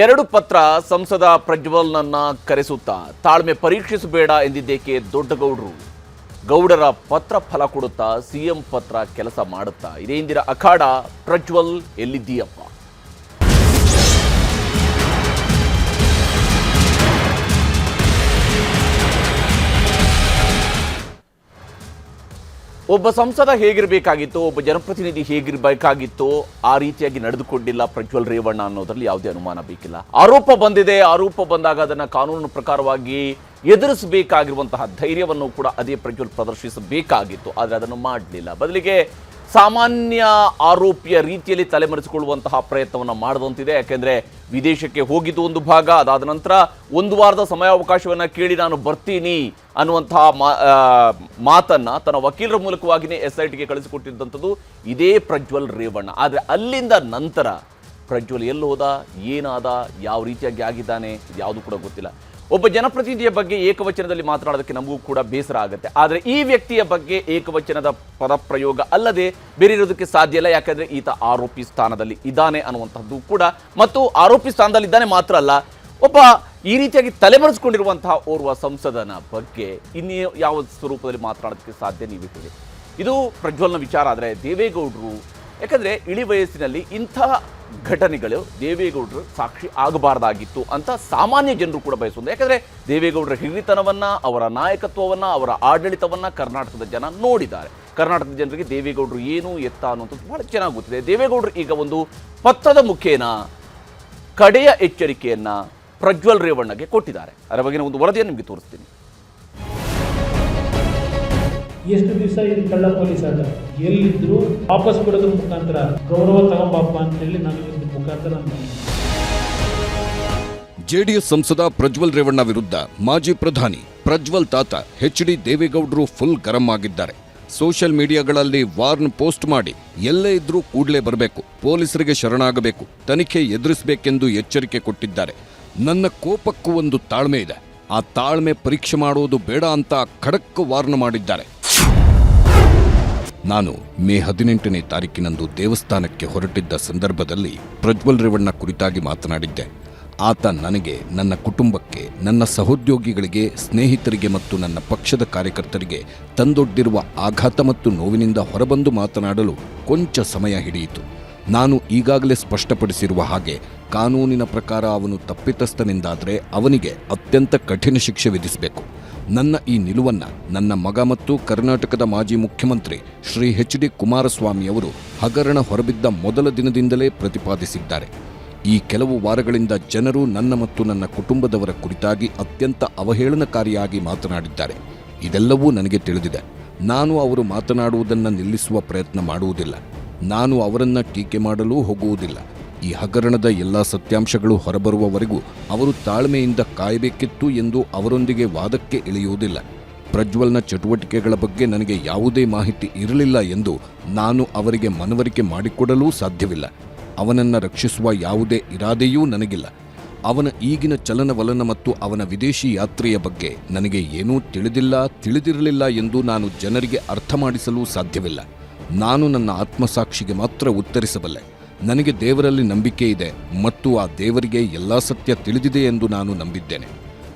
ಎರಡು ಪತ್ರ ಸಂಸದ ಪ್ರಜ್ವಲ್ನನ್ನ ಕರೆಸುತ್ತಾ ತಾಳ್ಮೆ ಪರೀಕ್ಷಿಸಬೇಡ ಎಂದಿದ್ದೇಕೆ ದೊಡ್ಡಗೌಡರು? ಗೌಡರ ಪತ್ರ ಫಲ ಕೊಡುತ್ತಾ ಸಿಎಂ ಪತ್ರ ಕೆಲಸ ಮಾಡುತ್ತಾ? ಇದೇ ಇಂದಿನ ಅಖಾಡ ಪ್ರಜ್ವಲ್ ಎಲ್ಲಿದ್ದೀಯಪ್ಪ? ಒಬ್ಬ ಸಂಸದ ಹೇಗಿರಬೇಕಾಗಿತ್ತು, ಒಬ್ಬ ಜನಪ್ರತಿನಿಧಿ ಹೇಗಿರಬೇಕಾಗಿತ್ತು, ಆ ರೀತಿಯಾಗಿ ನಡೆದುಕೊಂಡಿಲ್ಲ ಪ್ರಜ್ವಲ್ ರೇವಣ್ಣ ಅನ್ನೋದ್ರಲ್ಲಿ ಯಾವುದೇ ಅನುಮಾನ ಬೇಕಿಲ್ಲ. ಆರೋಪ ಬಂದಿದೆ, ಆರೋಪ ಬಂದಾಗ ಅದನ್ನು ಕಾನೂನು ಪ್ರಕಾರವಾಗಿ ಎದುರಿಸಬೇಕಾಗಿರುವಂತಹ ಧೈರ್ಯವನ್ನು ಕೂಡ ಅದೇ ಪ್ರಜ್ವಲ್ ಪ್ರದರ್ಶಿಸಬೇಕಾಗಿತ್ತು, ಆದರೆ ಅದನ್ನು ಮಾಡಲಿಲ್ಲ. ಬದಲಿಗೆ ಸಾಮಾನ್ಯ ಆರೋಪಿಯ ರೀತಿಯಲ್ಲಿ ತಲೆಮರೆಸಿಕೊಳ್ಳುವಂತಹ ಪ್ರಯತ್ನವನ್ನು ಮಾಡದಂತಿದೆ. ಯಾಕೆಂದ್ರೆ ವಿದೇಶಕ್ಕೆ ಹೋಗಿದ್ದು ಒಂದು ಭಾಗ, ಅದಾದ ನಂತರ ಒಂದು ವಾರದ ಸಮಯಾವಕಾಶವನ್ನು ಕೇಳಿ ನಾನು ಬರ್ತೀನಿ ಅನ್ನುವಂತಹ ಮಾತನ್ನ ತನ್ನ ವಕೀಲರ ಮೂಲಕವಾಗಿಯೇ ಎಸ್ ಐ ಟಿಗೆ ಕಳಿಸಿಕೊಟ್ಟಿದ್ದಂಥದ್ದು ಇದೇ ಪ್ರಜ್ವಲ್ ರೇವಣ್ಣ. ಆದರೆ ಅಲ್ಲಿಂದ ನಂತರ ಪ್ರಜ್ವಲ್ ಎಲ್ಲಿ ಹೋದ, ಏನಾದ, ಯಾವ ರೀತಿಯಾಗಿ ಆಗಿದ್ದಾನೆ ಯಾವುದು ಕೂಡ ಗೊತ್ತಿಲ್ಲ. ಒಬ್ಬ ಜನಪ್ರತಿನಿಧಿಯ ಬಗ್ಗೆ ಏಕವಚನದಲ್ಲಿ ಮಾತನಾಡೋದಕ್ಕೆ ನಮಗೂ ಕೂಡ ಬೇಸರ ಆಗುತ್ತೆ. ಆದರೆ ಈ ವ್ಯಕ್ತಿಯ ಬಗ್ಗೆ ಏಕವಚನದ ಪದಪ್ರಯೋಗ ಅಲ್ಲದೆ ಬೇರೆ ಇರೋದಕ್ಕೆ ಸಾಧ್ಯ ಇಲ್ಲ. ಯಾಕಂದ್ರೆ ಈತ ಆರೋಪಿ ಸ್ಥಾನದಲ್ಲಿ ಇದ್ದಾನೆ ಅನ್ನುವಂಥದ್ದು ಕೂಡ ಮತ್ತು ಆರೋಪಿ ಸ್ಥಾನದಲ್ಲಿ ಇದ್ದಾನೆ ಮಾತ್ರ ಅಲ್ಲ, ಒಬ್ಬ ಈ ರೀತಿಯಾಗಿ ತಲೆಮರೆಸಿಕೊಂಡಿರುವಂತಹ ಓರ್ವ ಸಂಸದನ ಬಗ್ಗೆ ಇನ್ನೇ ಯಾವ ಸ್ವರೂಪದಲ್ಲಿ ಮಾತನಾಡೋದಕ್ಕೆ ಸಾಧ್ಯ ನೀವು ಇದು ಪ್ರಜ್ವಲ್ನ ವಿಚಾರ. ಆದರೆ ದೇವೇಗೌಡರು ಯಾಕಂದ್ರೆ ಇಳಿ ವಯಸ್ಸಿನಲ್ಲಿ ಇಂತಹ ಘಟನೆಗಳು ದೇವೇಗೌಡರು ಸಾಕ್ಷಿ ಆಗಬಾರ್ದಾಗಿತ್ತು ಅಂತ ಸಾಮಾನ್ಯ ಜನರು ಕೂಡ ಬಯಸುವುದು. ಯಾಕಂದರೆ ದೇವೇಗೌಡರ ಹಿರಿತನವನ್ನು, ಅವರ ನಾಯಕತ್ವವನ್ನು, ಅವರ ಆಡಳಿತವನ್ನು ಕರ್ನಾಟಕದ ಜನ ನೋಡಿದ್ದಾರೆ. ಕರ್ನಾಟಕದ ಜನರಿಗೆ ದೇವೇಗೌಡರು ಏನು ಎತ್ತ ಅನ್ನುವಂಥದ್ದು ಭಾಳ ಚೆನ್ನಾಗಿ ಗೊತ್ತಿದೆ. ದೇವೇಗೌಡರು ಈಗ ಒಂದು ಪತ್ರದ ಮುಖೇನ, ಕಡೆಯ ಎಚ್ಚರಿಕೆಯನ್ನು ಪ್ರಜ್ವಲ್ ರೇವಣ್ಣಗೆ ಕೊಟ್ಟಿದ್ದಾರೆ. ಅದರ ಬಗ್ಗೆ ಒಂದು ವರದಿಯನ್ನು ನಿಮಗೆ ತೋರಿಸ್ತೀನಿ. ಎಷ್ಟು ದಿವಸ ಇದು ಕಳ್ಳ ಪೊಲೀಸ್ ಆಟ ಎಲ್ಲಿದ್ರು ವಾಪಸ್ ಬಿಡೋದ್ರ ಮುಖಾಂತರ ಗೌರವ ತಗೊಂಬಪ್ಪ ಅಂತೇಳಿ ನಾನು ಇದ್ರ ಮುಖಾಂತರ ಜೆಡಿಎಸ್ ಸಂಸದ ಪ್ರಜ್ವಲ್ ರೇವಣ್ಣ ವಿರುದ್ಧ ಮಾಜಿ ಪ್ರಧಾನಿ ಪ್ರಜ್ವಲ್ ತಾತ ಎಚ್ ಡಿ ದೇವೇಗೌಡರು ಫುಲ್ ಗರಂ ಆಗಿದ್ದಾರೆ. ಸೋಷಿಯಲ್ ಮೀಡಿಯಾಗಳಲ್ಲಿ ವಾರ್ನ್ ಪೋಸ್ಟ್ ಮಾಡಿ ಎಲ್ಲೇ ಇದ್ರೂ ಕೂಡಲೇ ಬರಬೇಕು, ಪೊಲೀಸರಿಗೆ ಶರಣಾಗಬೇಕು, ತನಿಖೆ ಎದುರಿಸಬೇಕೆಂದು ಎಚ್ಚರಿಕೆ ಕೊಟ್ಟಿದ್ದಾರೆ. ನನ್ನ ಕೋಪಕ್ಕೂ ಒಂದು ತಾಳ್ಮೆ ಇದೆ. ಆ ತಾಳ್ಮೆ ಪರೀಕ್ಷೆ ಮಾಡುವುದು ಬೇಡ ಅಂತ ಖಡಕ್ ವಾರ್ನ್ ಮಾಡಿದ್ದಾರೆ. ನಾನು ಮೇ ಹದಿನೆಂಟನೇ ತಾರೀಕಿನಂದು ದೇವಸ್ಥಾನಕ್ಕೆ ಹೊರಟಿದ್ದ ಸಂದರ್ಭದಲ್ಲಿ ಪ್ರಜ್ವಲ್ ರೇವಣ್ಣ ಕುರಿತಾಗಿ ಮಾತನಾಡಿದ್ದೆ. ಆತ ನನಗೆ ನನ್ನ ಕುಟುಂಬಕ್ಕೆ, ನನ್ನ ಸಹೋದ್ಯೋಗಿಗಳಿಗೆ, ಸ್ನೇಹಿತರಿಗೆ ಮತ್ತು ನನ್ನ ಪಕ್ಷದ ಕಾರ್ಯಕರ್ತರಿಗೆ ತಂದೊಡ್ಡಿರುವ ಆಘಾತ ಮತ್ತು ನೋವಿನಿಂದ ಹೊರಬಂದು ಮಾತನಾಡಲು ಕೊಂಚ ಸಮಯ ಹಿಡಿಯಿತು. ನಾನು ಈಗಾಗಲೇ ಸ್ಪಷ್ಟಪಡಿಸಿರುವ ಹಾಗೆ ಕಾನೂನಿನ ಪ್ರಕಾರ ಅವನು ತಪ್ಪಿತಸ್ಥನೆಂದಾದರೆ ಅವನಿಗೆ ಅತ್ಯಂತ ಕಠಿಣ ಶಿಕ್ಷೆ ವಿಧಿಸಬೇಕು. ನನ್ನ ಈ ನಿಲುವನ್ನು ನನ್ನ ಮಗ ಮತ್ತು ಕರ್ನಾಟಕದ ಮಾಜಿ ಮುಖ್ಯಮಂತ್ರಿ ಶ್ರೀ ಎಚ್ ಡಿ ಕುಮಾರಸ್ವಾಮಿಯವರು ಹಗರಣ ಹೊರಬಿದ್ದ ಮೊದಲ ದಿನದಿಂದಲೇ ಪ್ರತಿಪಾದಿಸಿದ್ದಾರೆ. ಈ ಕೆಲವು ವಾರಗಳಿಂದ ಜನರು ನನ್ನ ಮತ್ತು ನನ್ನ ಕುಟುಂಬದವರ ಕುರಿತಾಗಿ ಅತ್ಯಂತ ಅವಹೇಳನಕಾರಿಯಾಗಿ ಮಾತನಾಡಿದ್ದಾರೆ. ಇದೆಲ್ಲವೂ ನನಗೆ ತಿಳಿದಿದೆ. ನಾನು ಅವರು ಮಾತನಾಡುವುದನ್ನು ನಿಲ್ಲಿಸುವ ಪ್ರಯತ್ನ ಮಾಡುವುದಿಲ್ಲ. ನಾನು ಅವರನ್ನು ಟೀಕೆ ಮಾಡಲು ಹೋಗುವುದಿಲ್ಲ. ಈ ಹಗರಣದ ಎಲ್ಲ ಸತ್ಯಾಂಶಗಳು ಹೊರಬರುವವರೆಗೂ ಅವರು ತಾಳ್ಮೆಯಿಂದ ಕಾಯಬೇಕಿತ್ತು ಎಂದು ಅವರೊಂದಿಗೆ ವಾದಕ್ಕೆ ಇಳಿಯುವುದಿಲ್ಲ. ಪ್ರಜ್ವಲ್ನ ಚಟುವಟಿಕೆಗಳ ಬಗ್ಗೆ ನನಗೆ ಯಾವುದೇ ಮಾಹಿತಿ ಇರಲಿಲ್ಲ ಎಂದು ನಾನು ಅವರಿಗೆ ಮನವರಿಕೆ ಮಾಡಿಕೊಡಲೂ ಸಾಧ್ಯವಿಲ್ಲ. ಅವನನ್ನ ರಕ್ಷಿಸುವ ಯಾವುದೇ ಇರಾದೆಯೂ ನನಗಿಲ್ಲ. ಅವನ ಈಗಿನ ಚಲನವಲನ ಮತ್ತು ಅವನ ವಿದೇಶಿ ಯಾತ್ರೆಯ ಬಗ್ಗೆ ನನಗೆ ಏನೂ ತಿಳಿದಿಲ್ಲ, ತಿಳಿದಿರಲಿಲ್ಲ ಎಂದು ನಾನು ಜನರಿಗೆ ಅರ್ಥ ಮಾಡಿಸಲು ಸಾಧ್ಯವಿಲ್ಲ. ನಾನು ನನ್ನ ಆತ್ಮಸಾಕ್ಷಿಗೆ ಮಾತ್ರ ಉತ್ತರಿಸಬಲ್ಲೆ. ನನಗೆ ದೇವರಲ್ಲಿ ನಂಬಿಕೆ ಇದೆ ಮತ್ತು ಆ ದೇವರಿಗೆ ಎಲ್ಲ ಸತ್ಯ ತಿಳಿದಿದೆ ಎಂದು ನಾನು ನಂಬಿದ್ದೇನೆ.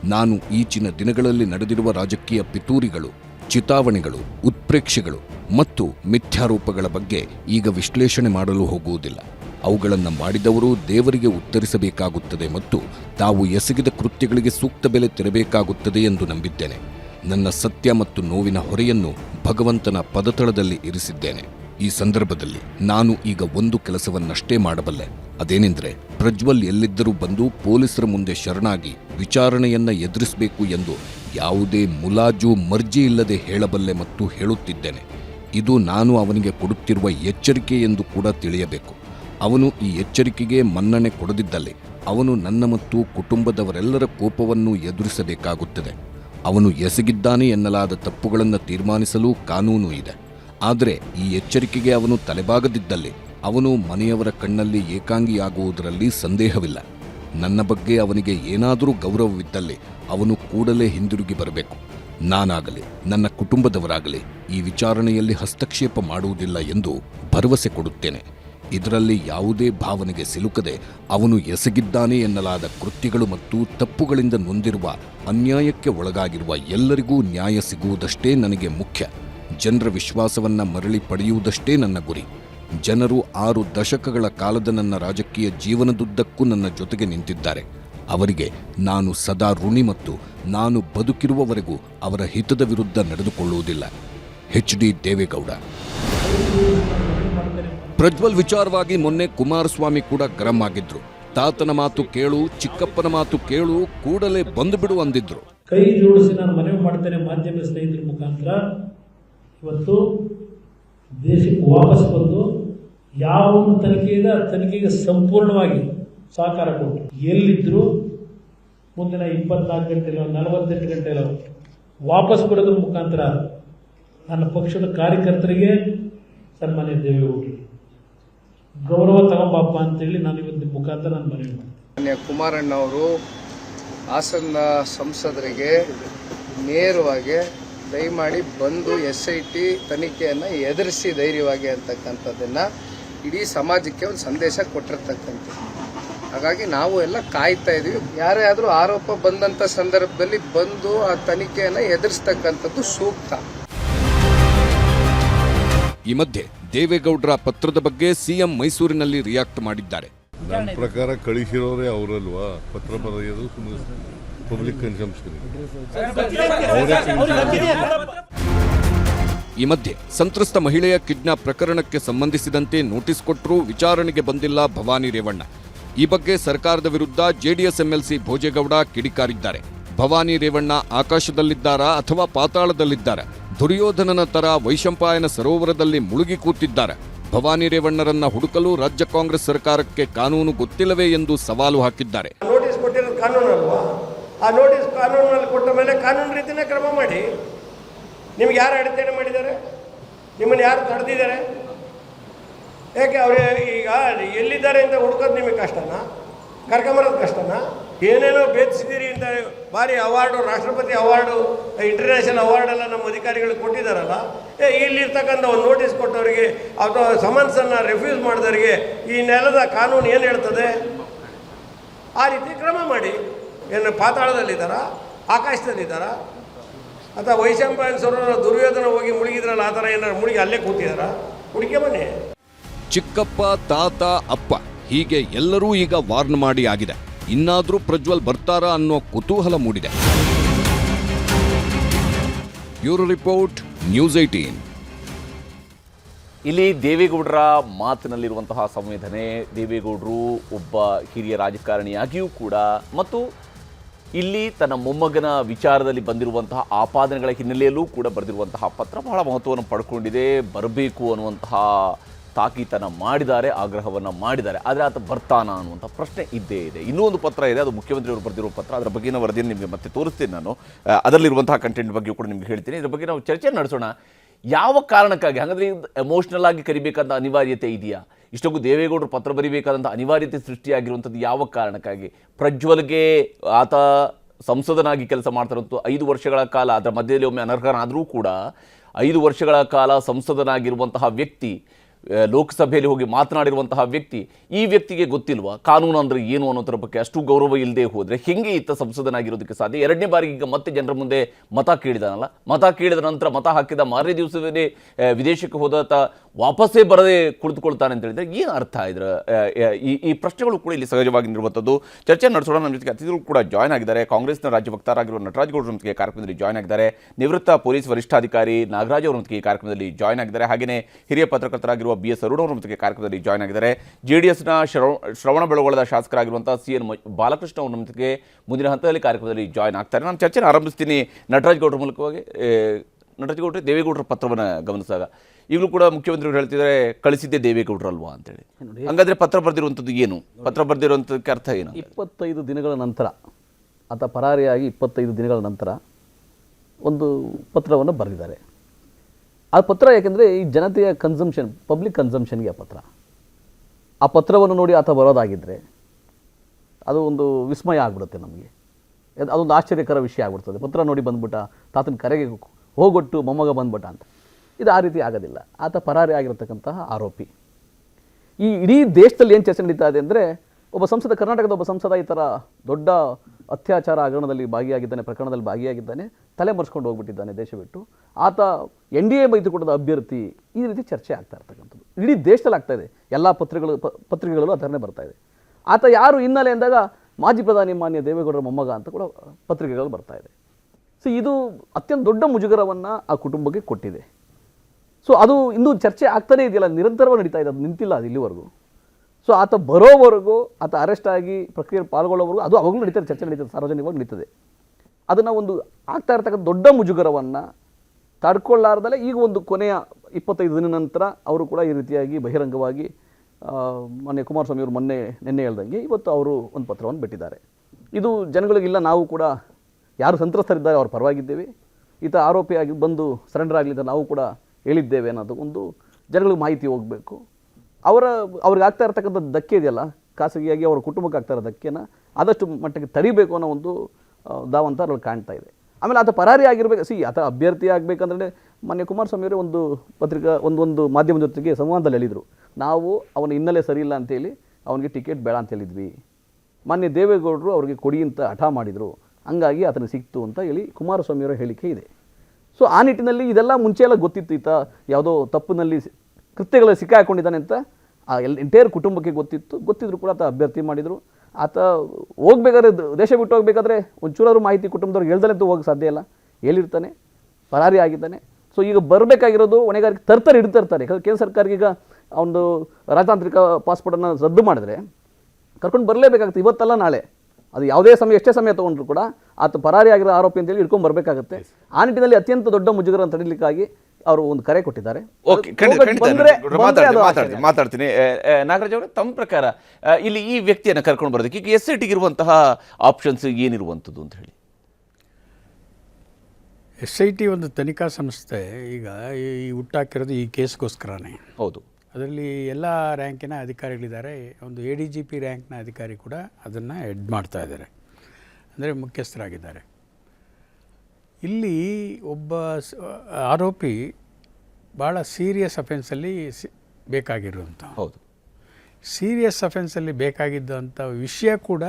ನಾನು ಈಚಿನ ದಿನಗಳಲ್ಲಿ ನಡೆದಿರುವ ರಾಜಕೀಯ ಪಿತೂರಿಗಳು, ಚಿತಾವಣೆಗಳು, ಉತ್ಪ್ರೇಕ್ಷೆಗಳು ಮತ್ತು ಮಿಥ್ಯಾರೋಪಗಳ ಬಗ್ಗೆ ಈಗ ವಿಶ್ಲೇಷಣೆ ಮಾಡಲು ಹೋಗುವುದಿಲ್ಲ. ಅವುಗಳನ್ನು ಮಾಡಿದವರು ದೇವರಿಗೆ ಉತ್ತರಿಸಬೇಕಾಗುತ್ತದೆ ಮತ್ತು ತಾವು ಎಸಗಿದ ಕೃತ್ಯಗಳಿಗೆ ಸೂಕ್ತ ಬೆಲೆ ತೆರಬೇಕಾಗುತ್ತದೆ ಎಂದು ನಂಬಿದ್ದೇನೆ. ನನ್ನ ಸತ್ಯ ಮತ್ತು ನೋವಿನ ಹೊರೆಯನ್ನು ಭಗವಂತನ ಪದತಳದಲ್ಲಿ ಇರಿಸಿದ್ದೇನೆ. ಈ ಸಂದರ್ಭದಲ್ಲಿ ನಾನು ಈಗ ಒಂದು ಕೆಲಸವನ್ನಷ್ಟೇ ಮಾಡಬಲ್ಲೆ. ಅದೇನೆಂದರೆ, ಪ್ರಜ್ವಲ್ ಎಲ್ಲಿದ್ದರೂ ಬಂದು ಪೊಲೀಸರ ಮುಂದೆ ಶರಣಾಗಿ ವಿಚಾರಣೆಯನ್ನ ಎದುರಿಸಬೇಕು ಎಂದು ಯಾವುದೇ ಮುಲಾಜು ಮರ್ಜಿ ಇಲ್ಲದೆ ಹೇಳಬಲ್ಲೆ ಮತ್ತು ಹೇಳುತ್ತಿದ್ದೇನೆ. ಇದು ನಾನು ಅವನಿಗೆ ಕೊಡುತ್ತಿರುವ ಎಚ್ಚರಿಕೆ ಎಂದು ಕೂಡ ತಿಳಿಯಬೇಕು. ಅವನು ಈ ಎಚ್ಚರಿಕೆಗೆ ಮನ್ನಣೆ ಕೊಡದಿದ್ದಲ್ಲಿ ಅವನು ನನ್ನ ಮತ್ತು ಕುಟುಂಬದವರೆಲ್ಲರ ಕೋಪವನ್ನು ಎದುರಿಸಬೇಕಾಗುತ್ತದೆ. ಅವನು ಎಸಗಿದ್ದಾನೆ ಎನ್ನಲಾದ ತಪ್ಪುಗಳನ್ನು ತೀರ್ಮಾನಿಸಲು ಕಾನೂನು ಇದೆ. ಆದರೆ ಈ ಎಚ್ಚರಿಕೆಗೆ ಅವನು ತಲೆಬಾಗದಿದ್ದಲ್ಲಿ ಅವನು ಮನೆಯವರ ಕಣ್ಣಲ್ಲಿ ಏಕಾಂಗಿಯಾಗುವುದರಲ್ಲಿ ಸಂದೇಹವಿಲ್ಲ. ನನ್ನ ಬಗ್ಗೆ ಅವನಿಗೆ ಏನಾದರೂ ಗೌರವವಿದ್ದಲ್ಲಿ ಅವನು ಕೂಡಲೇ ಹಿಂದಿರುಗಿ ಬರಬೇಕು. ನಾನಾಗಲಿ, ನನ್ನ ಕುಟುಂಬದವರಾಗಲಿ ಈ ವಿಚಾರಣೆಯಲ್ಲಿ ಹಸ್ತಕ್ಷೇಪ ಮಾಡುವುದಿಲ್ಲ ಎಂದು ಭರವಸೆ ಕೊಡುತ್ತೇನೆ. ಇದರಲ್ಲಿ ಯಾವುದೇ ಭಾವನೆಗೆ ಸಿಲುಕದೆ ಅವನು ಎಸಗಿದ್ದಾನೆ ಎನ್ನಲಾದ ಕೃತ್ಯಗಳು ಮತ್ತು ತಪ್ಪುಗಳಿಂದ ನೊಂದಿರುವ ಅನ್ಯಾಯಕ್ಕೆ ಒಳಗಾಗಿರುವ ಎಲ್ಲರಿಗೂ ನ್ಯಾಯ ಸಿಗುವುದಷ್ಟೇ ನನಗೆ ಮುಖ್ಯ. ಜನರ ವಿಶ್ವಾಸವನ್ನ ಮರಳಿ ಪಡೆಯುವುದಷ್ಟೇ ನನ್ನ ಗುರಿ. ಜನರು ಆರು ದಶಕಗಳ ಕಾಲದ ನನ್ನ ರಾಜಕೀಯ ಜೀವನದುದ್ದಕ್ಕೂ ನನ್ನ ಜೊತೆಗೆ ನಿಂತಿದ್ದಾರೆ. ಅವರಿಗೆ ನಾನು ಸದಾ ಋಣಿ ಮತ್ತು ನಾನು ಬದುಕಿರುವವರೆಗೂ ಅವರ ಹಿತದ ವಿರುದ್ಧ ನಡೆದುಕೊಳ್ಳುವುದಿಲ್ಲ. H D Deve Gowda. Prajwal ವಿಚಾರವಾಗಿ ಮೊನ್ನೆ ಕುಮಾರಸ್ವಾಮಿ ಕೂಡ ಗರಂ ಆಗಿದ್ರು. ತಾತನ ಮಾತು ಕೇಳು, ಚಿಕ್ಕಪ್ಪನ ಮಾತು ಕೇಳು, ಕೂಡಲೇ ಬಂದು ಬಿಡು ಅಂದಿದ್ರು. ಕೈ ಜೋಡಿಸಿ ನಾನು ಮನವಿ ಮಾಡ್ತೇನೆ ಮಾಧ್ಯಮ ಸ್ನೇಹಿತರ ಮುಖಾಂತರ. ಇವತ್ತು ದೇಶಕ್ಕೆ ವಾಪಸ್ ಬಂದು ಯಾವ ಒಂದು ತನಿಖೆ ಇದೆ ಆ ತನಿಖೆಗೆ ಸಂಪೂರ್ಣವಾಗಿ ಸಹಕಾರ ಕೊಟ್ಟು ಎಲ್ಲಿದ್ದರೂ ಮುಂದಿನ ಇಪ್ಪತ್ನಾಲ್ಕು ಗಂಟೆಗಳ ನಲವತ್ತೆಂಟು ಗಂಟೆಗಳ ವಾಪಸ್ ಬರೋದ್ರ ಮುಖಾಂತರ ನನ್ನ ಪಕ್ಷದ ಕಾರ್ಯಕರ್ತರಿಗೆ ಸನ್ಮಾನ್ಯ ದೇವೇಗೌಡರು ಗೌರವ ತಗೊಂಬಪ್ಪ ಅಂತೇಳಿ ನಾನು ಇವತ್ತಿನ ಮುಖಾಂತರ ನಾನು ಮನವಿ ಮಾಡ್ತೀನಿ. ಕುಮಾರಣ್ಣ ಅವರು ಹಾಸನ ಸಂಸದರಿಗೆ ನೇರವಾಗಿ ದಯಮಾಡಿ ಬಂದು ಎಸ್ ಐ ಟಿ ತನಿಖೆಯನ್ನು ಎದುರಿಸಿ ಧೈರ್ಯವಾಗಿ ಅಂತಕ್ಕಂಥದ್ದನ್ನು ಇಡೀ ಸಮಾಜಕ್ಕೆ ಒಂದು ಸಂದೇಶ ಕೊಟ್ಟಿರ್ತಕ್ಕಂಥದ್ದು. ಹಾಗಾಗಿ ನಾವು ಎಲ್ಲ ಕಾಯ್ತಾ ಇದ್ದೀವಿ ಯಾರೇ ಆದರೂ ಆರೋಪ ಬಂದಂಥ ಸಂದರ್ಭದಲ್ಲಿ ಬಂದು ಆ ತನಿಖೆಯನ್ನು ಎದುರಿಸ್ತಕ್ಕಂಥದ್ದು ಸೂಕ್ತ. ಈ ಮಧ್ಯೆ ದೇವೇಗೌಡರ ಪತ್ರದ ಬಗ್ಗೆ ಸಿಎಂ ಮೈಸೂರಿನಲ್ಲಿ ರಿಯಾಕ್ಟ್ ಮಾಡಿದ್ದಾರೆ. ನನ್ನ ಪ್ರಕಾರ ಕಳಿಸಿರೋರೇ ಅವರಲ್ವಾ? ಪತ್ರ ಬರೆಯೋದು ಸುಮ್ಮನೆ ಪಬ್ಲಿಕ್ ಕನ್ಸಂಪ್ಷನ್ ಈ ಮಧ್ಯೆ ಸಂತ್ರಸ್ತ ಮಹಿಳೆಯ ಕಿಡ್ನಾಪ್ ಪ್ರಕರಣಕ್ಕೆ ಸಂಬಂಧಿಸಿದಂತೆ ನೋಟಿಸ್ ಕೊಟ್ಟರೂ ವಿಚಾರಣೆಗೆ ಬಂದಿಲ್ಲ ಭವಾನಿ ರೇವಣ್ಣ. ಈ ಬಗ್ಗೆ ಸರ್ಕಾರದ ವಿರುದ್ಧ ಜೆಡಿಎಸ್ ಎಂಎಲ್ಸಿ ಭೋಜೇಗೌಡ ಕಿಡಿಕಾರಿದ್ದಾರೆ. ಭವಾನಿ ರೇವಣ್ಣ ಆಕಾಶದಲ್ಲಿದ್ದಾರಾ ಅಥವಾ ಪಾತಾಳದಲ್ಲಿದ್ದಾರೆ? ದುರ್ಯೋಧನನ ತರ ವೈಶಂಪಾಯನ ಸರೋವರದಲ್ಲಿ ಮುಳುಗಿ ಕೂತಿದ್ದಾರೆ? ಭವಾನಿ ರೇವಣ್ಣರನ್ನ ಹುಡುಕಲು ರಾಜ್ಯ ಕಾಂಗ್ರೆಸ್ ಸರ್ಕಾರಕ್ಕೆ ಕಾನೂನು ಗೊತ್ತಿಲ್ಲವೇ ಎಂದು ಸವಾಲು ಹಾಕಿದ್ದಾರೆ. ಆ ನೋಟಿಸ್ ಕಾನೂನಲ್ಲಿ ಕೊಟ್ಟ ಮೇಲೆ ಕಾನೂನು ರೀತಿಯೇ ಕ್ರಮ ಮಾಡಿ. ನಿಮ್ಗೆ ಯಾರು ಅಡೆತಡೆ ಮಾಡಿದ್ದಾರೆ? ನಿಮ್ಮನ್ನು ಯಾರು ತಡೆದಿದ್ದಾರೆ? ಯಾಕೆ ಅವರು ಈಗ ಎಲ್ಲಿದ್ದಾರೆ ಅಂತ ಹುಡ್ಕೋದು ನಿಮಗೆ ಕಷ್ಟನಾ? ಕರ್ಕೊಂಬರೋದು ಕಷ್ಟನಾ? ಏನೇನೋ ಭೇದಿಸಿದ್ದೀರಿ ಅಂತ ಭಾರಿ ಅವಾರ್ಡು, ರಾಷ್ಟ್ರಪತಿ ಅವಾರ್ಡು, ಇಂಟರ್ನ್ಯಾಷನಲ್ ಅವಾರ್ಡೆಲ್ಲ ನಮ್ಮ ಅಧಿಕಾರಿಗಳಿಗೆ ಕೊಟ್ಟಿದ್ದಾರಲ್ಲ. ಏ, ಇಲ್ಲಿರ್ತಕ್ಕಂಥ ಒಂದು ನೋಟಿಸ್ ಕೊಟ್ಟವರಿಗೆ ಅಥವಾ ಸಮನ್ಸನ್ನು ರೆಫ್ಯೂಸ್ ಮಾಡಿದವರಿಗೆ ಈ ನೆಲದ ಕಾನೂನು ಏನು ಹೇಳ್ತದೆ? ಆ ರೀತಿ ಕ್ರಮ ಮಾಡಿ. ಏನು ಪಾತಾಳದಲ್ಲಿದ್ದಾರಾ? ಆಕಾಶದಲ್ಲಿದ್ದಾರಾ? ಅಥವಾ ವೈಶಂಪಾಯನ ಸರೋವರ ದುರ್ಯೋಧನ ಹೋಗಿ ಮುಳುಗಿದ್ರಲ್ಲ ಆ ಥರ ಏನಾರು ಮುಳುಗಿ ಅಲ್ಲೇ ಕೂತಿದಾರ ಹುಡುಕೆ ಬನ್ನಿ. ಚಿಕ್ಕಪ್ಪ ತಾತ ಅಪ್ಪ ಹೀಗೆ ಎಲ್ಲರೂ ಈಗ ವಾರ್ನ್ ಮಾಡಿ ಆಗಿದೆ. ಇನ್ನಾದರೂ ಪ್ರಜ್ವಲ್ ಬರ್ತಾರಾ ಅನ್ನೋ ಕುತೂಹಲ ಮೂಡಿದೆ. ಬ್ಯೂರೋ ರಿಪೋರ್ಟ್ ನ್ಯೂಸ್ ಏಟೀನ್ ಇಲ್ಲಿ ದೇವೇಗೌಡರ ಮಾತಿನಲ್ಲಿರುವಂತಹ ಸಂವೇದನೆ ದೇವೇಗೌಡರು ಒಬ್ಬ ಹಿರಿಯ ರಾಜಕಾರಣಿಯಾಗಿಯೂ ಕೂಡ ಮತ್ತು ಇಲ್ಲಿ ತನ್ನ ಮೊಮ್ಮಗನ ವಿಚಾರದಲ್ಲಿ ಬಂದಿರುವಂತಹ ಆಪಾದನೆಗಳ ಹಿನ್ನೆಲೆಯಲ್ಲೂ ಕೂಡ ಬರೆದಿರುವಂತಹ ಪತ್ರ ಬಹಳ ಮಹತ್ವವನ್ನು ಪಡ್ಕೊಂಡಿದೆ. ಬರಬೇಕು ಅನ್ನುವಂತಹ ತಾಕೀತನ ಮಾಡಿದ್ದಾರೆ, ಆಗ್ರಹವನ್ನು ಮಾಡಿದ್ದಾರೆ. ಆದರೆ ಆತ ಬರ್ತಾನ ಅನ್ನುವಂಥ ಪ್ರಶ್ನೆ ಇದ್ದೇ ಇದೆ. ಇನ್ನೂ ಒಂದು ಪತ್ರ ಇದೆ, ಅದು ಮುಖ್ಯಮಂತ್ರಿಯವರು ಬರೆದಿರುವ ಪತ್ರ. ಅದರ ಬಗ್ಗೆನ ವರದಿಯನ್ನು ನಿಮಗೆ ಮತ್ತೆ ತೋರಿಸ್ತೀನಿ ನಾನು. ಅದರಲ್ಲಿರುವಂತಹ ಕಂಟೆಂಟ್ ಬಗ್ಗೆ ಕೂಡ ನಿಮ್ಗೆ ಹೇಳ್ತೀನಿ. ಇದ್ರ ಬಗ್ಗೆ ನಾವು ಚರ್ಚೆ ನಡೆಸೋಣ. ಯಾವ ಕಾರಣಕ್ಕಾಗಿ? ಹಾಗಾದರೆ ಎಮೋಷ್ನಲ್ ಆಗಿ ಕರಿಬೇಕಂತ ಅನಿವಾರ್ಯತೆ ಇದೆಯಾ? ಇಷ್ಟೊಂದು ದೇವೇಗೌಡರು ಪತ್ರ ಬರೀಬೇಕಾದಂಥ ಅನಿವಾರ್ಯತೆ ಸೃಷ್ಟಿಯಾಗಿರುವಂಥದ್ದು ಯಾವ ಕಾರಣಕ್ಕಾಗಿ? ಪ್ರಜ್ವಲ್ಗೆ ಆತ ಸಂಸದನಾಗಿ ಕೆಲಸ ಮಾಡ್ತಾರಂತೂ ಐದು ವರ್ಷಗಳ ಕಾಲ, ಅದರ ಮಧ್ಯದಲ್ಲಿ ಒಮ್ಮೆ ಅನರ್ಹನಾದರೂ ಕೂಡ ಐದು ವರ್ಷಗಳ ಕಾಲ ಸಂಸದನಾಗಿರುವಂತಹ ವ್ಯಕ್ತಿ ಲೋಕಸಭೆಯಲ್ಲಿ ಹೋಗಿ ಮಾತನಾಡಿರುವಂತಹ ವ್ಯಕ್ತಿ, ಈ ವ್ಯಕ್ತಿಗೆ ಗೊತ್ತಿಲ್ವಾ? ಕಾನೂನು ಅಂದರೆ ಏನು ಅನ್ನೋದ್ರ ಬಗ್ಗೆ ಅಷ್ಟು ಗೌರವ ಇಲ್ಲದೆ ಹೋದ್ರೆ ಹೆಂಗೆ ಇತ್ತ ಸಂಸದನಾಗಿರೋದಕ್ಕೆ ಸಾಧ್ಯ? ಎರಡನೇ ಬಾರಿಗೆ ಈಗ ಮತ್ತೆ ಜನರ ಮುಂದೆ ಮತ ಕೇಳಿದಾನಲ್ಲ? ಮತ ಕೇಳಿದ ನಂತರ ಮತ ಹಾಕಿದ ಮಾರನೇ ದಿವಸದಲ್ಲಿ ವಿದೇಶಕ್ಕೆ ಹೋದಾತ ವಾಪಸ್ಸೇ ಬರದೆ ಕುಳಿತುಕೊಳ್ತಾನೆ ಅಂತ ಹೇಳಿದ್ರೆ ಏನು ಅರ್ಥ ಇದ್ರ ಈ ಈ ಪ್ರಶ್ನೆಗಳು ಕೂಡ ಇಲ್ಲಿ ಸಹಜವಾಗಿ ನಿರುವಂಥದ್ದು ಚರ್ಚೆ ನಡೆಸೋಣ, ನಮ್ಮ ಜೊತೆಗೆ ಅತಿಥಿಗಳು ಕೂಡ ಜಾಯ್ನ್ ಆಗಿದ್ದಾರೆ. ಕಾಂಗ್ರೆಸ್ನ ರಾಜ್ಯ ವಕ್ತಾರಾಗಿರುವ ನಟರಾಜ್ ಗೌಡರ ಜೊತೆಗೆ ಕಾರ್ಯಕ್ರಮದಲ್ಲಿ ಜಾಯ್ನ್ ಆಗಿದ್ದಾರೆ. ನಿವೃತ್ತ ಪೊಲೀಸ್ ವರಿಷ್ಠಾಧಿಕಾರಿ ನಾಗರಾಜ್ ಅವರ ಜೊತೆಗೆ ಈ ಕಾರ್ಯಕ್ರಮದಲ್ಲಿ ಜಾಯ್ನ್ ಆಗಿದ್ದಾರೆ. ಹಾಗೆಯೇ ಹಿರಿಯ ಪತ್ರಕರ್ತರಾಗಿರುವ ಬಿ ಎಸ್ ಅರುಣ್ ಅವರ ಜೊತೆಗೆ ಕಾರ್ಯಕ್ರಮದಲ್ಲಿ ಜಾಯ್ನ್ ಆಗಿದ್ದಾರೆ. ಜೆ ಡಿ ಎಸ್ನ ಶ್ರವಣ ಬೆಳಗೊಳದ ಶಾಸಕರಾಗಿರುವಂಥ ಸಿ ಎನ್ ಬಾಲಕೃಷ್ಣ ಅವರ ಮುಂದಿನ ಹಂತದಲ್ಲಿ ಕಾರ್ಯಕ್ರಮದಲ್ಲಿ ಜಾಯ್ನ್ ಆಗ್ತಾರೆ. ನಾನು ಚರ್ಚೆನ ಆರಂಭಿಸ್ತೀನಿ. ನಟರಾಜ್ ಗೌಡರ ಮೂಲಕವಾಗಿ ನಟರಾಜ್ ಗೌಡ್ರೆ, ದೇವೇಗೌಡರ ಪತ್ರವನ್ನು ಗಮನಿಸಿದಾಗ. ಈಗಲೂ ಕೂಡ ಮುಖ್ಯಮಂತ್ರಿಗಳು ಹೇಳ್ತಿದ್ದಾರೆ ಕಳಿಸಿದ್ದೆ ದೇವೇಗೌಡರಲ್ವಾ ಅಂತೇಳಿ ಹಂಗಾದ್ರೆ ಪತ್ರ ಬರೆದಿರುವಂಥದ್ದು ಏನು? ಪತ್ರ ಬರೆದಿರುವಂಥದ್ದಕ್ಕೆ ಅರ್ಥ ಏನು? ಇಪ್ಪತ್ತೈದು ದಿನಗಳ ನಂತರ ಆತ ಪರಾರಿಯಾಗಿ ಇಪ್ಪತ್ತೈದು ದಿನಗಳ ನಂತರ ಒಂದು ಪತ್ರವನ್ನು ಬರೆದಿದ್ದಾರೆ. ಆ ಪತ್ರ ಯಾಕೆಂದರೆ ಈ ಜನತೆಯ ಕನ್ಸಂಪ್ಷನ್ ಪಬ್ಲಿಕ್ ಕನ್ಸಂಪ್ಷನ್ಗೆ ಆ ಪತ್ರ. ಆ ಪತ್ರವನ್ನು ನೋಡಿ ಆತ ಬರೋದಾಗಿದ್ದರೆ ಅದು ಒಂದು ವಿಸ್ಮಯ ಆಗ್ಬಿಡುತ್ತೆ ನಮಗೆ. ಅದು- ಅದೊಂದು ಆಶ್ಚರ್ಯಕರ ವಿಷಯ ಆಗ್ಬಿಡ್ತದೆ. ಪತ್ರ ನೋಡಿ ಬಂದ್ಬಿಟ್ಟ ತಾತನ ಕರೆಗೆ ಹೋಗೊಟ್ಟು ಮೊಮ್ಮಗ ಬಂದ್ಬಿಟ್ಟ ಅಂತ. ಇದು ಆ ರೀತಿ ಆಗೋದಿಲ್ಲ. ಆತ ಪರಾರಿ ಆಗಿರತಕ್ಕಂತಹ ಆರೋಪಿ. ಈ ಇಡೀ ದೇಶದಲ್ಲಿ ಏನು ಚರ್ಚೆ ನಡೀತಾ ಇದೆ ಅಂದರೆ, ಒಬ್ಬ ಸಂಸದ, ಕರ್ನಾಟಕದ ಒಬ್ಬ ಸಂಸದ ಈ ಥರ ದೊಡ್ಡ ಅತ್ಯಾಚಾರ ಹಗರಣದಲ್ಲಿ ಭಾಗಿಯಾಗಿದ್ದಾನೆ, ಪ್ರಕರಣದಲ್ಲಿ ಭಾಗಿಯಾಗಿದ್ದಾನೆ, ತಲೆ ಮರೆಸ್ಕೊಂಡು ಹೋಗ್ಬಿಟ್ಟಿದ್ದಾನೆ ದೇಶ ಬಿಟ್ಟು. ಆತ ಎನ್ ಡಿ ಎ ಮೈತ್ರಿಕೂಟದ ಅಭ್ಯರ್ಥಿ, ಈ ರೀತಿ ಚರ್ಚೆ ಆಗ್ತಾ ಇರ್ತಕ್ಕಂಥದ್ದು. ಇಡೀ ದೇಶದಲ್ಲಿ ಆಗ್ತಾ ಇದೆ. ಎಲ್ಲ ಪತ್ರಿಕೆಗಳು ಪತ್ರಿಕೆಗಳಲ್ಲೂ ಅದನ್ನೇ ಬರ್ತಾ ಇದೆ. ಆತ ಯಾರು ಹಿನ್ನೆಲೆ ಅಂದಾಗ ಮಾಜಿ ಪ್ರಧಾನಿ ಮಾನ್ಯ ದೇವೇಗೌಡರ ಮೊಮ್ಮಗ ಅಂತ ಕೂಡ ಪತ್ರಿಕೆಗಳು ಬರ್ತಾ ಇದೆ. ಸೊ ಇದು ಅತ್ಯಂತ ದೊಡ್ಡ ಮುಜುಗರವನ್ನು ಆ ಕುಟುಂಬಕ್ಕೆ ಕೊಟ್ಟಿದೆ. ಸೊ ಅದು ಇಂದು ಚರ್ಚೆ ಆಗ್ತಾನೇ ಇದೆಯಲ್ಲ, ನಿರಂತರವಾಗಿ ನಡೀತಾ ಇದೆ, ಅದು ನಿಂತಿಲ್ಲ ಅದು ಇಲ್ಲಿವರೆಗೂ. ಸೊ ಆತ ಬರೋವರೆಗೂ, ಆತ ಅರೆಸ್ಟ್ ಆಗಿ ಪ್ರಕ್ರಿಯೆ ಪಾಲ್ಗೊಳ್ಳೋವರೆಗೂ ಅದು ಅವಾಗಲೂ ನಡೀತಾರೆ ಚರ್ಚೆ ನಡೀತದೆ ಸಾರ್ವಜನಿಕವಾಗಿ ನಡೀತದೆ ಅದನ್ನು ಒಂದು ಆಗ್ತಾ ಇರ್ತಕ್ಕಂಥ ದೊಡ್ಡ ಮುಜುಗರವನ್ನು ತಡ್ಕೊಳ್ಳಾರ್ದಲೇ ಈಗ ಒಂದು ಕೊನೆಯ ಇಪ್ಪತ್ತೈದು ದಿನ ನಂತರ ಅವರು ಕೂಡ ಈ ರೀತಿಯಾಗಿ ಬಹಿರಂಗವಾಗಿ ಮೊನ್ನೆ ಕುಮಾರಸ್ವಾಮಿ ಅವರು ಮೊನ್ನೆ ನಿನ್ನೆ ಹೇಳ್ದಂಗೆ ಇವತ್ತು ಅವರು ಒಂದು ಪತ್ರವನ್ನು ಬಿಟ್ಟಿದ್ದಾರೆ. ಇದು ಜನಗಳಿಗಿಲ್ಲ, ನಾವು ಕೂಡ ಯಾರು ಸಂತ್ರಸ್ತರಿದ್ದಾರೆ ಅವ್ರ ಪರವಾಗಿದ್ದೇವೆ. ಈತ ಆರೋಪಿಯಾಗಿ ಬಂದು ಸರೆಂಡರ್ ಆಗಲಿದ್ದ ನಾವು ಕೂಡ ಹೇಳಿದ್ದೇವೆ ಅನ್ನೋದು ಒಂದು ಜನಗಳಿಗೆ ಮಾಹಿತಿ ಹೋಗಬೇಕು. ಅವರ, ಅವ್ರಿಗೆ ಆಗ್ತಾ ಇರ್ತಕ್ಕಂಥ ಧಕ್ಕೆ ಇದೆಯಲ್ಲ, ಖಾಸಗಿಯಾಗಿ ಅವರ ಕುಟುಂಬಕ್ಕೆ ಆಗ್ತಾ ಇರೋ ಧಕ್ಕೆನ ಆದಷ್ಟು ಮಟ್ಟಕ್ಕೆ ತಡಿಬೇಕು ಅನ್ನೋ ಒಂದು ದಾವಂತ ಅದ್ರಲ್ಲಿ ಕಾಣ್ತಾ ಇದೆ. ಆಮೇಲೆ ಆತ ಪರಾರಿ ಆಗಿರ್ಬೇಕು, ಸಿ, ಆತ ಅಭ್ಯರ್ಥಿ ಆಗಬೇಕಂದ್ರೆ ಮೊನ್ನೆ ಕುಮಾರಸ್ವಾಮಿ ಅವರೇ ಒಂದು ಪತ್ರಿಕಾ, ಒಂದು ಒಂದು ಮಾಧ್ಯಮದ ಜೊತೆಗೆ ಸಂವಾದದಲ್ಲಿ ಹೇಳಿದರು. ನಾವು ಅವನ ಹಿನ್ನೆಲೆ ಸರಿ ಇಲ್ಲ ಅಂತೇಳಿ ಅವನಿಗೆ ಟಿಕೆಟ್ ಬೇಡ ಅಂತ ಹೇಳಿದ್ವಿ. ಮಾನ್ಯ ದೇವೇಗೌಡರು ಅವರಿಗೆ ಕೊಡಿ ಅಂತ ಹಠ ಮಾಡಿದರು. ಹಂಗಾಗಿ ಆತನಿಗೆ ಸಿಕ್ತು ಅಂತ ಹೇಳಿ ಕುಮಾರಸ್ವಾಮಿಯವರ ಹೇಳಿಕೆ ಇದೆ. ಸೊ ಆ ನಿಟ್ಟಿನಲ್ಲಿ ಇದೆಲ್ಲ ಮುಂಚೆ ಎಲ್ಲ ಗೊತ್ತಿತ್ತು ಈತ. ಯಾವುದೋ ತಪ್ಪಿನಲ್ಲಿ ಕೃತ್ಯಗಳ ಸಿಕ್ಕಾಕೊಂಡಿದ್ದಾನೆ ಅಂತ. ಆ ಎಲ್ ಎಂಟೈರ್ ಕುಟುಂಬಕ್ಕೆ ಗೊತ್ತಿತ್ತು. ಗೊತ್ತಿದ್ರು ಕೂಡ ಆತ ಅಭ್ಯರ್ಥಿ ಮಾಡಿದರು. ಆತ ಹೋಗ್ಬೇಕಾದ್ರೆ ದೇಶ ಬಿಟ್ಟು ಹೋಗ್ಬೇಕಾದ್ರೆ ಒಂಚೂರಾದ್ರು ಮಾಹಿತಿ ಕುಟುಂಬದವ್ರಿಗೆ ಹೇಳ್ದಲಂತೂ ಹೋಗಕ್ಕೆ ಸಾಧ್ಯ ಇಲ್ಲ. ಹೇಳಿರ್ತಾನೆ. ಪರಾರಿ ಆಗಿದ್ದಾನೆ. ಸೊ ಈಗ ಬರಬೇಕಾಗಿರೋದು ಹೊಣೆಗಾರಿಕೆ, ತರ್ತಾರೆ ಹಿಡಿತಿರ್ತಾರೆ ಕೇಂದ್ರ ಸರ್ಕಾರಕ್ಕೆ ಈಗ ಒಂದು ರಾಜತಾಂತ್ರಿಕ ಪಾಸ್ಪೋರ್ಟನ್ನು ರದ್ದು ಮಾಡಿದ್ರೆ ಕರ್ಕೊಂಡು ಬರಲೇಬೇಕಾಗುತ್ತೆ ಇವತ್ತಲ್ಲ ನಾಳೆ. ಅದು ಯಾವುದೇ ಸಮಯ ಎಷ್ಟೇ ಸಮಯ ತೊಗೊಂಡ್ರು ಕೂಡ ಆತ ಪರಾರಿ ಆಗಿರೋ ಆರೋಪಿ ಅಂತೇಳಿ ಹಿಡ್ಕೊಂಡು ಬರಬೇಕಾಗುತ್ತೆ. ಆ ನಿಟ್ಟಿನಲ್ಲಿ ಅತ್ಯಂತ ದೊಡ್ಡ ಮುಜುಗರನ್ನು ತಡಿಲಿಕ್ಕಾಗಿ ಅವರು ಒಂದು ಕರೆ ಕೊಟ್ಟಿದ್ದಾರೆ. ಓಕೆ ಖಂಡಿತ ಬಂದ್ರೆ- ಮಾತಾಡ್ತೀನಿ ನಾಗರಾಜ್ ಅವರೇ ತಮ್ಮ ಪ್ರಕಾರ ಇಲ್ಲಿ ಈ ವ್ಯಕ್ತಿಯನ್ನು ಕರ್ಕೊಂಡು ಬರೋದಕ್ಕೆ ಈಗ ಎಸ್ ಐ ಇರುವಂತಹ ಆಪ್ಷನ್ಸ್ ಏನಿರುವಂಥದ್ದು ಅಂತ ಹೇಳಿ? ಎಸ್ ಐ ಟಿ ಒಂದು ತನಿಖಾ ಸಂಸ್ಥೆ ಈಗ ಈ ಹುಟ್ಟಾಕಿರೋದು ಈ ಕೇಸ್ಗೋಸ್ಕರನೇ. ಹೌದು. ಅದರಲ್ಲಿ ಎಲ್ಲ ರ್ಯಾಂಕಿನ ಅಧಿಕಾರಿಗಳಿದ್ದಾರೆ. ಒಂದು ಎ ಡಿ ಜಿ ಪಿ ರ್ಯಾಂಕ್ನ ಅಧಿಕಾರಿ ಕೂಡ ಅದನ್ನು ಹೆಡ್ ಮಾಡ್ತಾ ಇದ್ದಾರೆ. ಅಂದರೆ ಮುಖ್ಯಸ್ಥರಾಗಿದ್ದಾರೆ. ಇಲ್ಲಿ ಒಬ್ಬ ಆರೋಪಿ ಭಾಳ ಸೀರಿಯಸ್ ಅಫೆನ್ಸಲ್ಲಿ ಸಿ ಬೇಕಾಗಿರುವಂಥ ಹೌದು. ಸೀರಿಯಸ್ ಅಫೆನ್ಸಲ್ಲಿ ಬೇಕಾಗಿದ್ದಂಥ ವಿಷಯ ಕೂಡ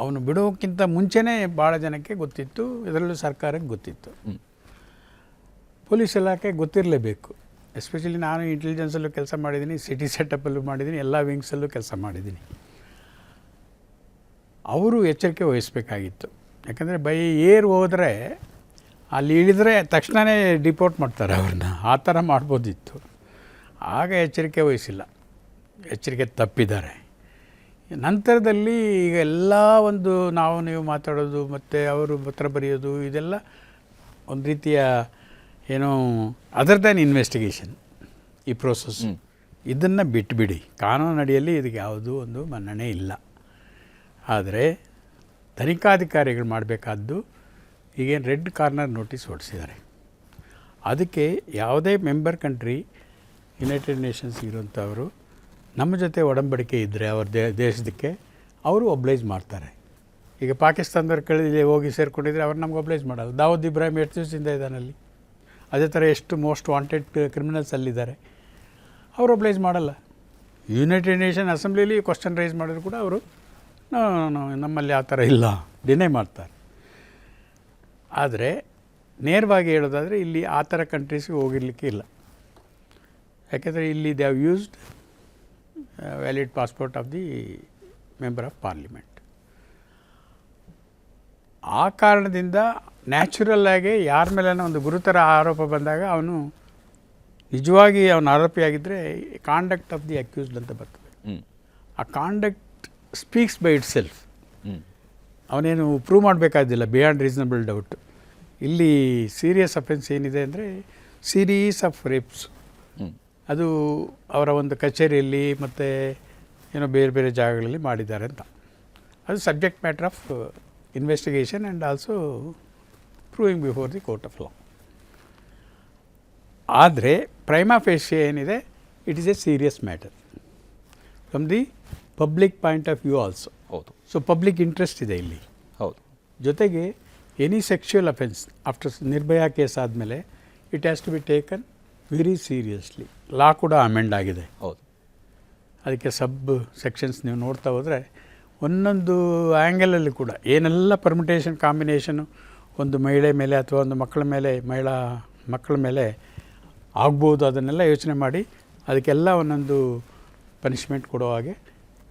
ಅವನು ಬಿಡೋಕ್ಕಿಂತ ಮುಂಚೆನೇ ಭಾಳ ಜನಕ್ಕೆ ಗೊತ್ತಿತ್ತು. ಇದರಲ್ಲೂ ಸರ್ಕಾರಕ್ಕೆ ಗೊತ್ತಿತ್ತು. ಪೊಲೀಸ್ ಇಲಾಖೆ ಗೊತ್ತಿರಲೇಬೇಕು. ಎಸ್ಪೆಷಲಿ ನಾನು ಇಂಟೆಲಿಜೆನ್ಸಲ್ಲೂ ಕೆಲಸ ಮಾಡಿದ್ದೀನಿ ಸಿಟಿ ಸೆಟಪ್ಪಲ್ಲೂ ಮಾಡಿದ್ದೀನಿ ಎಲ್ಲ ವಿಂಗ್ಸಲ್ಲೂ ಕೆಲಸ ಮಾಡಿದ್ದೀನಿ ಅವರು ಎಚ್ಚರಿಕೆ ವಹಿಸಬೇಕಾಗಿತ್ತು. ಯಾಕಂದರೆ ಬೈ ಏರ್ ಹೋದರೆ ಅಲ್ಲಿ ಇಳಿದರೆ ತಕ್ಷಣವೇ ಡಿಪೋರ್ಟ್ ಮಾಡ್ತಾರೆ ಅವ್ರನ್ನ. ಆ ಥರ ಮಾಡ್ಬೋದಿತ್ತು. ಆಗ ಎಚ್ಚರಿಕೆ ವಹಿಸಿಲ್ಲ. ಎಚ್ಚರಿಕೆ ತಪ್ಪಿದ್ದಾರೆ. ನಂತರದಲ್ಲಿ ಈಗ ಎಲ್ಲ ಒಂದು ನಾವು ನೀವು ಮಾತಾಡೋದು ಮತ್ತು ಅವರು ಪತ್ರ ಬರೆಯೋದು, ಇದೆಲ್ಲ ಒಂದು ರೀತಿಯ ಏನೋ ಅದರ್ ದ್ಯಾನ್ ಇನ್ವೆಸ್ಟಿಗೇಷನ್ ಈ ಪ್ರೋಸೆಸ್ ಇದನ್ನು ಬಿಟ್ಬಿಡಿ. ಕಾನೂನು ಅಡಿಯಲ್ಲಿ ಇದಕ್ಕೆ ಯಾವುದೂ ಒಂದು ಮನ್ನಣೆ ಇಲ್ಲ. ಆದರೆ ತನಿಖಾಧಿಕಾರಿಗಳು ಮಾಡಬೇಕಾದ್ದು ಈಗೇನು ರೆಡ್ ಕಾರ್ನರ್ ನೋಟಿಸ್ ಹೊಡಿಸಿದ್ದಾರೆ. ಅದಕ್ಕೆ ಯಾವುದೇ ಮೆಂಬರ್ ಕಂಟ್ರಿ ಯುನೈಟೆಡ್ ನೇಷನ್ಸ್ ಇರುವಂಥವರು ನಮ್ಮ ಜೊತೆ ಒಡಂಬಡಿಕೆ ಇದ್ದರೆ ಅವ್ರ ದೇ ದೇಶದಕ್ಕೆ ಅವರು ಒಬ್ಲೈಜ್ ಮಾಡ್ತಾರೆ. ಈಗ ಪಾಕಿಸ್ತಾನದವ್ರು ಕಳೆದಿದೆ ಹೋಗಿ ಸೇರಿಕೊಂಡಿದ್ರೆ ಅವ್ರು ನಮ್ಗೆ ಒಬ್ಲೈಜ್ ಮಾಡಲ್ಲ. ದಾವೂದ್ ಇಬ್ರಾಹಿಂ ಎಷ್ಟು ದಿವಸದಿಂದ ಇದ್ದಾನಲ್ಲಿ ಅದೇ ಥರ ಎಷ್ಟು ಮೋಸ್ಟ್ ವಾಂಟೆಡ್ ಕ್ರಿಮಿನಲ್ಸ್ ಅಲ್ಲಿದ್ದಾರೆ. ಅವರು ಒಬ್ಲೈಸ್ ಮಾಡಲ್ಲ. ಯುನೈಟೆಡ್ ನೇಷನ್ ಅಸೆಂಬ್ಲಿಲಿ ಕ್ವಶನ್ ರೈಸ್ ಮಾಡಿದ್ರು ಕೂಡ ಅವರು "No, no, no, ನಮ್ಮಲ್ಲಿ ಆ ಥರ ಇಲ್ಲ. ಡಿನೈ ಮಾಡ್ತಾರೆ. ಆದರೆ ನೇರವಾಗಿ ಹೇಳೋದಾದರೆ ಇಲ್ಲಿ ಆ ಥರ ಕಂಟ್ರೀಸ್ಗೆ ಹೋಗಿರಲಿಕ್ಕೆ ಇಲ್ಲ. ಯಾಕೆಂದರೆ ಇಲ್ಲಿ they have used valid passport of the member of parliament ಆ ಕಾರಣದಿಂದ ನ್ಯಾಚುರಲ್ ಆಗಿ ಯಾರ ಮೇಲೆ ಒಂದು ಗುರುತರ ಆರೋಪ ಬಂದಾಗ ಅವನು ನಿಜವಾಗಿ ಅವನು ಆರೋಪಿಯಾಗಿದ್ದರೆ ಕಾಂಡಕ್ಟ್ ಆಫ್ ದಿ ಅಕ್ಯೂಸ್ಡ್ ಅಂತ ಬರ್ತದೆ. ಆ conduct speaks by itself ಅವನೇನು ಪ್ರೂವ್ ಮಾಡಬೇಕಾದಿಲ್ಲ ಬಿಯಾಂಡ್ ರೀಸನಬಲ್ ಡೌಟ್ ಇಲ್ಲಿ ಸೀರಿಯಸ್ ಅಫೆನ್ಸ್ ಏನಿದೆ ಅಂದರೆ ಸೀರೀಸ್ ಆಫ್ ರೇಪ್ಸ್ ಅದು ಅವರ ಒಂದು ಕಚೇರಿಯಲ್ಲಿ ಮತ್ತು ಏನೋ ಬೇರೆ ಬೇರೆ ಜಾಗಗಳಲ್ಲಿ ಮಾಡಿದ್ದಾರೆ ಅಂತ. ಅದು subject matter of investigation and also proving before the court of law ಆದರೆ ಪ್ರೈಮಾ ಫೇಶಿಯ ಏನಿದೆ it is a serious matter from the public point of view also ಹೌದು. ಸೊ ಪಬ್ಲಿಕ್ ಇಂಟ್ರೆಸ್ಟ್ ಇದೆ ಇಲ್ಲಿ. ಹೌದು. ಜೊತೆಗೆ any sexual offence after Nirbhaya case ಆದಮೇಲೆ it has to be taken very seriously law ಕೂಡ amend ಆಗಿದೆ. ಹೌದು. ಅದಕ್ಕೆ ಸಬ್ ಸೆಕ್ಷನ್ಸ್ ನೀವು ನೋಡ್ತಾ ಹೋದರೆ ಒಂದೊಂದು ಆ್ಯಂಗಲಲ್ಲಿ ಕೂಡ. ಏನೆಲ್ಲ ಪರ್ಮಿಟೇಷನ್ ಕಾಂಬಿನೇಷನು ಒಂದು ಮಹಿಳೆ ಮೇಲೆ ಅಥವಾ ಒಂದು ಮಕ್ಕಳ ಮೇಲೆ ಮಹಿಳಾ ಮಕ್ಕಳ ಮೇಲೆ ಆಗ್ಬೋದು ಅದನ್ನೆಲ್ಲ ಯೋಚನೆ ಮಾಡಿ ಅದಕ್ಕೆಲ್ಲ ಒಂದೊಂದು ಪನಿಷ್ಮೆಂಟ್ ಕೊಡೋ ಹಾಗೆ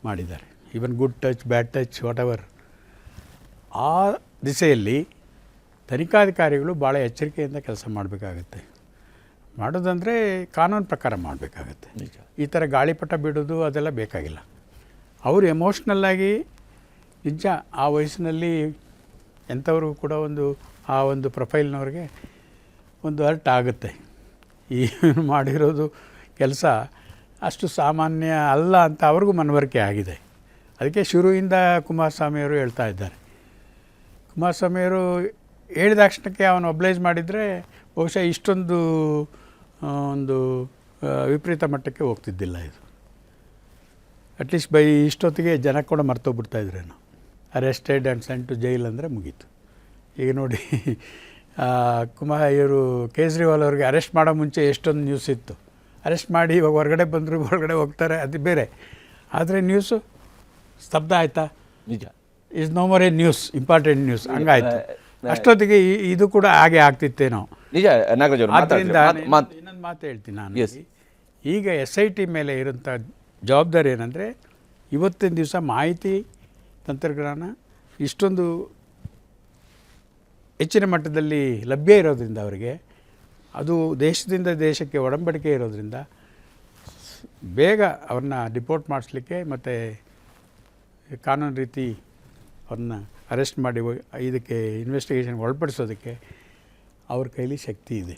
ಮಾಡಿದ್ದಾರೆ. Even good touch bad touch whatever ಆ ದಿಸೆಯಲ್ಲಿ ತನಿಖಾಧಿಕಾರಿಗಳು ಭಾಳ ಎಚ್ಚರಿಕೆಯಿಂದ ಕೆಲಸ ಮಾಡಬೇಕಾಗತ್ತೆ. ಮಾಡೋದಂದರೆ ಕಾನೂನು ಪ್ರಕಾರ ಮಾಡಬೇಕಾಗತ್ತೆ. ಈ ಥರ ಗಾಳಿಪಟ ಬಿಡೋದು ಅದೆಲ್ಲ ಬೇಕಾಗಿಲ್ಲ. ಅವರು ಎಮೋಷ್ನಲ್ಲಾಗಿ ನಿಜ ಆ ವಯಸ್ಸಿನಲ್ಲಿ ಎಂಥವ್ರಿಗೂ ಕೂಡ ಒಂದು ಆ ಒಂದು ಪ್ರೊಫೈಲ್ನವ್ರಿಗೆ ಒಂದು ಅರ್ಟ್ ಆಗುತ್ತೆ. ಈ ಮಾಡಿರೋದು ಕೆಲಸ ಅಷ್ಟು ಸಾಮಾನ್ಯ ಅಲ್ಲ ಅಂತ ಅವ್ರಿಗೂ ಮನವರಿಕೆ ಆಗಿದೆ. ಅದಕ್ಕೆ ಶುರುವಿಂದ ಕುಮಾರಸ್ವಾಮಿಯವರು ಹೇಳ್ತಾ ಇದ್ದಾರೆ. ಕುಮಾರಸ್ವಾಮಿಯವರು ಹೇಳಿದ ತಕ್ಷಣಕ್ಕೆ ಅವನು ಒಬ್ಲೈಸ್ ಮಾಡಿದರೆ ಬಹುಶಃ ಇಷ್ಟೊಂದು ಒಂದು ವಿಪರೀತ ಮಟ್ಟಕ್ಕೆ ಹೋಗ್ತಿದ್ದಿಲ್ಲ ಇದು. ಅಟ್ಲೀಸ್ಟ್ ಬೈ ಇಷ್ಟೊತ್ತಿಗೆ ಜನ ಕೂಡ ಮರ್ತೋಗ್ಬಿಡ್ತಾ ಇದ್ರೇನು arrested and sent to jail ಅಂದರೆ ಮುಗೀತು. ಈಗ ನೋಡಿ ಕುಮಾರ್ ಇವರು ಕೇಜ್ರಿವಾಲ್ ಅವ್ರಿಗೆ ಅರೆಸ್ಟ್ ಮಾಡೋ ಮುಂಚೆ ಎಷ್ಟೊಂದು ನ್ಯೂಸ್ ಇತ್ತು. ಅರೆಸ್ಟ್ ಮಾಡಿ ಇವಾಗ ಹೊರಗಡೆ ಬಂದರು ಹೊರಗಡೆ ಹೋಗ್ತಾರೆ ಅದು ಬೇರೆ. ಆದರೆ ನ್ಯೂಸು ಸ್ತಬ್ಧ ಆಯಿತಾ? ನಿಜ. Is no more a news important news ಹಂಗಾಯ್ತು. ಅಷ್ಟೊತ್ತಿಗೆ ಇದು ಕೂಡ ಹಾಗೆ ಆಗ್ತಿತ್ತೇನೋ. ನಿಜ ನಾಗರಾಜ್ ಇನ್ನೊಂದು ಮಾತು ಹೇಳ್ತೀನಿ ನಾನು. ಈಗ ಎಸ್ ಐ ಟಿ ಮೇಲೆ ಇರೋಂಥ ಜವಾಬ್ದಾರಿ ಏನಂದರೆ ಇವತ್ತಿನ ದಿವಸ ಮಾಹಿತಿ ತಂತ್ರಜ್ಞಾನ ಇಷ್ಟೊಂದು ಹೆಚ್ಚಿನ ಮಟ್ಟದಲ್ಲಿ ಲಭ್ಯ ಇರೋದ್ರಿಂದ ಅವರಿಗೆ, ಅದು ದೇಶದಿಂದ ದೇಶಕ್ಕೆ ಒಡಂಬಡಿಕೆ ಇರೋದ್ರಿಂದ ಬೇಗ ಅವ್ರನ್ನ ಡಿಪೋರ್ಟ್ ಮಾಡಿಸ್ಲಿಕ್ಕೆ ಮತ್ತು ಕಾನೂನು ರೀತಿ ಅವ್ರನ್ನ ಅರೆಸ್ಟ್ ಮಾಡಿ ಇದಕ್ಕೆ ಇನ್ವೆಸ್ಟಿಗೇಷನ್ ಒಳಪಡಿಸೋದಕ್ಕೆ ಅವ್ರ ಕೈಲಿ ಶಕ್ತಿ ಇದೆ.